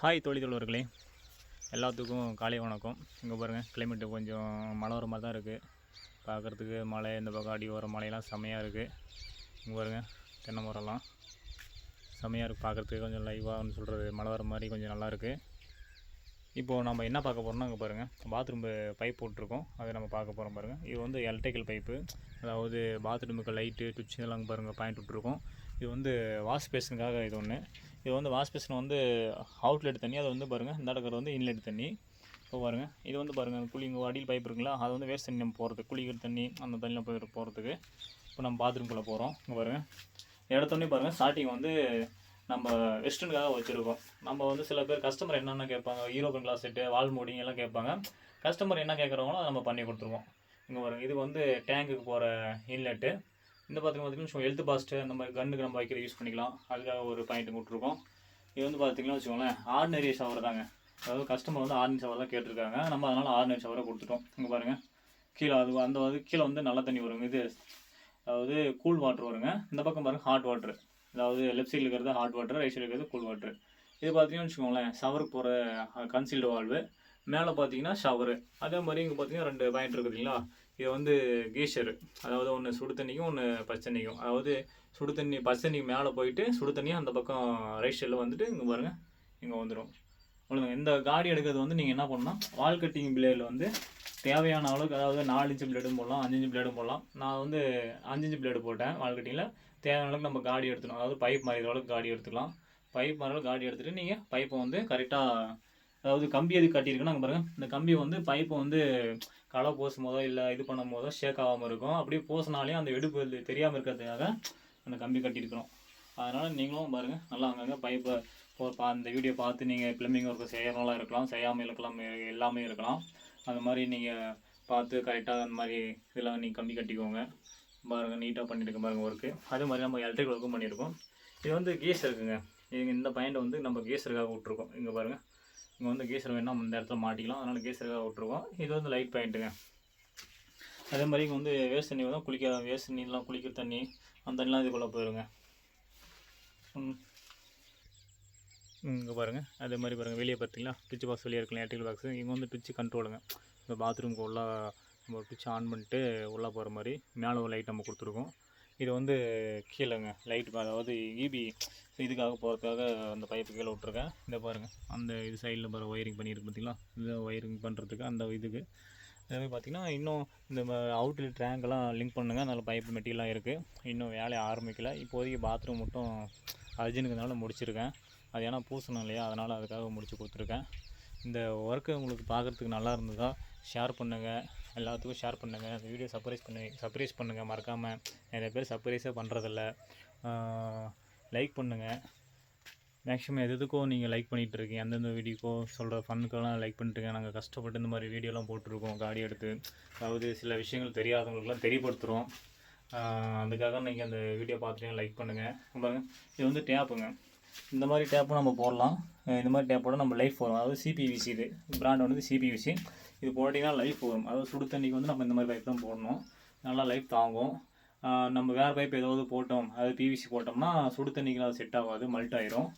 Hi தோழி தோழர்களே. எல்லாத்துக்கும் காலை வணக்கம். இங்கே பாருங்கள் கிளைமேட்டு கொஞ்சம் மழை வர மாதிரி தான் இருக்குது பார்க்குறதுக்கு மலை இந்த பக்கம் அடி வர மலையெல்லாம் செம்மையாக இருக்குது இங்கே பாருங்கள் தென்னை மரம்லாம் செம்மையாக இருக்குது பார்க்குறதுக்கு கொஞ்சம் லைவாகனு சொல்கிறது மழை வர மாதிரி கொஞ்சம் நல்லா இருக்குது இப்போது நம்ம என்ன பார்க்க போகிறோம்னா அங்கே பாருங்கள் பாத்ரூம் பைப் போட்டிருக்கோம். அதை நம்ம பார்க்க போகிறோம் பாருங்கள் இது வந்து எலக்ட்ரிக்கல் பைப்பு அதாவது பாத்ரூமுக்கு லைட்டு சுவிட்ச் இதெல்லாம் பாருங்கள் பாயிண்ட் விட்ருக்கோம் இது வந்து வாஷ் பேஷனுக்காக இது ஒன்று இது வந்து வாஷ் பேஷன் வந்து அவுட்லெட் தண்ணி அது வந்து பாருங்கள் இந்த இடக்கிறது வந்து இன்லெட் தண்ணி. இப்போ பாருங்கள் இது வந்து பாருங்கள் குளிங்க அடியில் பைப் இருக்குங்களா? அது வந்து வேஸ்ட் தண்ணி நம்ம போகிறதுக்கு குளிக்கிற தண்ணி அந்த தண்ணியில் போய் போகிறதுக்கு இப்போ நம்ம பாத்ரூம்குள்ளே போகிறோம் இங்கே பாருங்கள் இடத்தோடனே பாருங்கள் ஸ்டார்டிங் வந்து நம்ம வெஸ்டர்னுக்காக வச்சுருக்கோம். நம்ம வந்து சில பேர் கஸ்டமர் என்னென்ன கேட்பாங்க ஈரோப்பன் கிளாஸ் செட்டு வால் மோடிங் எல்லாம் கேட்பாங்க. கஸ்டமர் என்ன கேட்குறாங்களோ அதை நம்ம பண்ணி கொடுத்துருவோம். இங்கே பாருங்கள் இது வந்து டேங்குக்கு போகிற இன்லெட்டு இந்த பார்த்திங்க பார்த்தீங்கன்னா எழுத்து பாஸ்ட்டு அந்த மாதிரி கன்னுக்கு நம்ம வைக்கிற யூஸ் பண்ணிக்கலாம். அதுக்காக ஒரு பாயிண்ட் விட்ருக்கோம் இது வந்து பார்த்திங்கன்னா வச்சுக்கோங்களேன் ஆர்டினரி ஷவர் தாங்க. அதாவது கஸ்டமர் வந்து ஆர்டினரி ஷவர் தான் கேட்டிருக்காங்க. நம்ம அதனால் ஆர்டினரி ஷவரை கொடுத்துட்டோம். இங்கே பாருங்கள் கீழே அது அந்த வந்து கீழே வந்து நல்ல தண்ணி வருங்க. இது அதாவது கூல் வாட்ரு வருங்க. இந்த பக்கம் பாருங்கள் ஹாட் வாட்டர் அதாவது லெஃப்ட் சைடில் இருக்கிறது ஹாட் வாட்டர் ரைட் சைடில் இருக்கிறது கூல் வாட்டர் இது பார்த்தீங்கன்னு வச்சுக்கோங்களேன் ஷவருக்கு போகிற கன்சீல்டு வால்வு மேலே பார்த்தீங்கன்னா ஷவரு அதே மாதிரி இங்கே பார்த்தீங்கன்னா ரெண்டு பாயிண்ட் இருக்குதுங்களா இது வந்து கீஷரு அதாவது ஒன்று சுடு தண்ணிக்கும் ஒன்று பச்சை தண்ணிக்கும். அதாவது சுடு தண்ணி பச்சை மேலே போயிட்டு சுடு தண்ணி அந்த பக்கம் ரைட் சைடில் வந்துட்டு இங்கே பாருங்கள் இங்கே வந்துடும் அவ்வளோதாங்க இந்த காடி எடுக்கிறது வந்து நீங்கள் என்ன பண்ணணும் வால் கட்டிங் பிளேடில் வந்து தேவையான அளவுக்கு அதாவது நாலு இன்ச்சு பிளேடும் போடலாம் அஞ்சு பிளேடும் போடலாம். நான் வந்து அஞ்சு பிளேடு போட்டேன் வால் கட்டிங்கில் தேவையான அளவுக்கு நம்ம காடி எடுத்துக்கணும் அதாவது பைப் மாதிரி அளவுக்கு காடி எடுத்துக்கலாம். பைப் மாதிரி அளவுக்கு காடி எடுத்துகிட்டு நீங்கள் பைப்பை வந்து கரெக்டாக அதாவது கம்பி எது கட்டியிருக்குன்னா அங்கே பாருங்கள் இந்த கம்பி வந்து பைப்பை வந்து களை போசும் போதோ இல்லை இது பண்ணும் போதோ ஷேக் ஆகாமல் இருக்கும். அப்படியே போசினாலே அந்த வெடிப்பு இது தெரியாமல் இருக்கிறதுக்காக அந்த கம்பி கட்டியிருக்கிறோம். அதனால் நீங்களும் பாருங்கள் நல்லா அங்கங்கே பைப்பை பா அந்த வீடியோ பார்த்து நீங்கள் பிளம்பிங் ஒர்க்கு செய்யறவங்களாம் இருக்கலாம் செய்யாமல் இருக்கலாம் எல்லாமே இருக்கலாம். அந்த மாதிரி நீங்கள் பார்த்து கரெக்டாக அந்த மாதிரி இதெல்லாம் நீங்கள் கம்பி கட்டிக்கோங்க. பாருங்கள் நீட்டாக பண்ணியிருக்கோம் பாருங்கள் ஒர்க்கு அதே மாதிரி நம்ம எலக்ட்ரிக் ஒர்க்கும் பண்ணியிருக்கோம். இது வந்து கேஸ் இருக்குங்க. இது இந்த பாயிண்ட் வந்து நம்ம கீசருக்காக விட்ருக்கோம் இங்கே பாருங்கள் இங்கே வந்து கீசர் வேணா இந்த இடத்துல மாட்டிக்கலாம். அதனால் கீசருக்காக விட்ருக்கோம் இது வந்து லைட் பாயிண்ட்டுங்க அதே மாதிரி இங்கே வந்து வேஸ்ட் தண்ணி வந்து குளிக்க வேஸ்ட் தண்ணிலாம் குளிக்கிற தண்ணி அந்த தண்ணிலாம் இதுக்குள்ளே போயிருங்க. ம். இங்கே பாருங்கள் அதே மாதிரி பாருங்கள் வெளியே பார்த்தீங்களா? பிச்சு பாக்ஸ் வெளியே இருக்கலாம் ஏர்டெல் பாக்ஸ் இங்கே வந்து பிச்சு கண்ட்ரோலுங்க இந்த பாத்ரூம்க்கு உள்ளே நம்ம பிச்சு ஆன் பண்ணிட்டு உள்ளே போகிற மாதிரி மேலே ஒரு லைட் நம்ம கொடுத்துருக்கோம். இது வந்து கீழேங்க லைட் அதாவது ஈபி இதுக்காக போகிறதுக்காக அந்த பைப்பு கீழே விட்ருக்கேன் இந்த பாருங்கள் அந்த இது சைடில் பாரு ஒயரிங் பண்ணியிருக்கு பார்த்தீங்களா இந்த ஒயரிங் பண்ணுறதுக்கு அந்த இதுக்கு. அதே மாதிரி பார்த்தீங்கன்னா இன்னும் இந்த அவுட்லெட் ட்ராங்கெல்லாம் லிங்க் பண்ணுங்க. நல்ல பைப்பு மெட்டீரியலாம் இருக்குது இன்னும் வேலையை ஆரம்பிக்கல. இப்போதைக்கு பாத்ரூம் மட்டும் அர்ஜென்ட்டுக்குனால முடிச்சிருக்கேன். அது ஏன்னா பூசணும் இல்லையா? அதனால் அதுக்காக முடித்து கொடுத்துருக்கேன். இந்த ஒர்க்கு உங்களுக்கு பார்க்குறதுக்கு நல்லா இருந்ததா? ஷேர் பண்ணுங்கள் எல்லாத்துக்கும் ஷேர் பண்ணுங்கள் அந்த வீடியோ சர்ப்ரைஸ் பண்ணி சர்ப்ரைஸ் பண்ணுங்கள் மறக்காமல் நிறைய பேர் சர்ப்ரைஸே பண்ணுறதில்ல லைக் பண்ணுங்கள் மேக்ஸிமம் எது எதுக்கும் நீங்கள் லைக் பண்ணிகிட்டு இருக்கீங்க எந்தெந்த வீடியோக்கோ சொல்கிற ஃபன்னுக்கெல்லாம் லைக் பண்ணிட்டுருக்கேன் நாங்கள் கஷ்டப்பட்டு இந்த மாதிரி வீடியோலாம் போட்டிருக்கோம் காடி எடுத்து. அதாவது சில விஷயங்கள் தெரியாதவங்களுக்குலாம் தெரியப்படுத்துகிறோம் அதுக்காக நீங்கள் அந்த வீடியோ பார்த்துட்டு லைக் பண்ணுங்கள் பாருங்கள் இது வந்து டேப்புங்க இந்த மாதிரி டேப்பும் நம்ம போடலாம். இந்த மாதிரி டேப்போட நம்ம லைஃப் வரும் அதாவது சிபிவிசி இது. பிராண்ட் வந்து சிபிவிசி இது போட்டிங்கன்னா லைஃப் வரும் அதாவது சுடு தண்ணிக்கு வந்து நம்ம இந்த மாதிரி பைப் தான் போடணும். நல்லா லைஃப் தாங்கும். நம்ம வேறு பைப் ஏதாவது போட்டோம் அதாவது பிவிசி போட்டோம்னா சுடு தண்ணிக்கெலாம் அது செட் ஆகாது மல்ட் ஆயிரும்.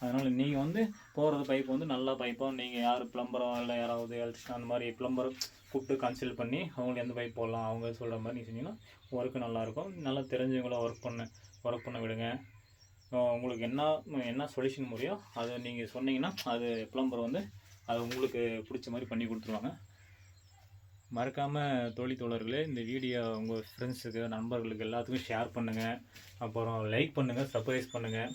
அதனால் நீங்கள் வந்து போகிறது பைப் வந்து நல்ல பைப்பாக நீங்கள் யார் ப்ளம்பரோ இல்லை யாராவது எலக்ட்ரிஷன் அந்த மாதிரி ப்ளம்பர் கூப்பிட்டு கன்சல்ட் பண்ணி அவங்களுக்கு எந்த பைப் போடலாம் அவங்க சொல்கிற மாதிரி நீங்கள் சொன்னீங்கன்னா ஒர்க்கு நல்லாயிருக்கும் நல்லா தெரிஞ்சவங்களாம் ஒர்க் பண்ண ஒர்க் பண்ண விடுங்க. உங்களுக்கு என்ன என்ன சொல்யூஷன் முறையோ அதை நீங்கள் சொன்னீங்கன்னா அது பிளம்பர் வந்து அது உங்களுக்கு பிடிச்ச மாதிரி பண்ணி கொடுத்துருவாங்க. மறக்காமல் தோழி தோழர்களே இந்த வீடியோ உங்கள் ஃப்ரெண்ட்ஸுக்கு நண்பர்களுக்கு எல்லாத்துக்கும் ஷேர் பண்ணுங்கள் அப்புறம் லைக் பண்ணுங்கள் சர்ப்ரைஸ் பண்ணுங்கள்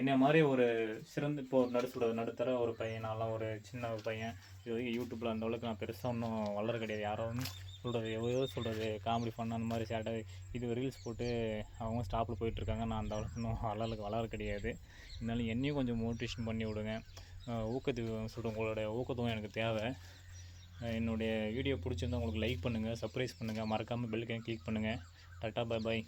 என்ன மாதிரி ஒரு சிறந்த இப்போ ஒரு நடு சொல்கிறது நடுத்தர ஒரு பையன் நான்லாம் ஒரு சின்ன பையன். இது வரைக்கும் யூடியூப்பில் அந்த அளவுக்கு நான் பெருசாக ஒன்றும் வளர கிடையாது. யாரும் சொல்கிறது எவ்வளோ சொல்கிறது காமெடி ஃபன் அந்த மாதிரி சேட்டை இது ரீல்ஸ் போட்டு அவங்க ஸ்டாப்பில் போயிட்டுருக்காங்க நான் அந்த அளவுக்கு இன்னும் வளர வளர கிடையாது. இருந்தாலும் என்னையும் கொஞ்சம் மோட்டிவேஷன் பண்ணி விடுங்க. அஹ் ஊக்கத்துக்கு சொல்கிறேன் உங்களுடைய ஊக்கத்துவம் எனக்கு தேவை. என்னுடைய வீடியோ பிடிச்சிருந்தா உங்களுக்கு லைக் பண்ணுங்கள் சர்ப்ரைஸ் பண்ணுங்கள் மறக்காமல் பெல்லுக்கு கிளிக் பண்ணுங்கள் டாட்டா பை பாய்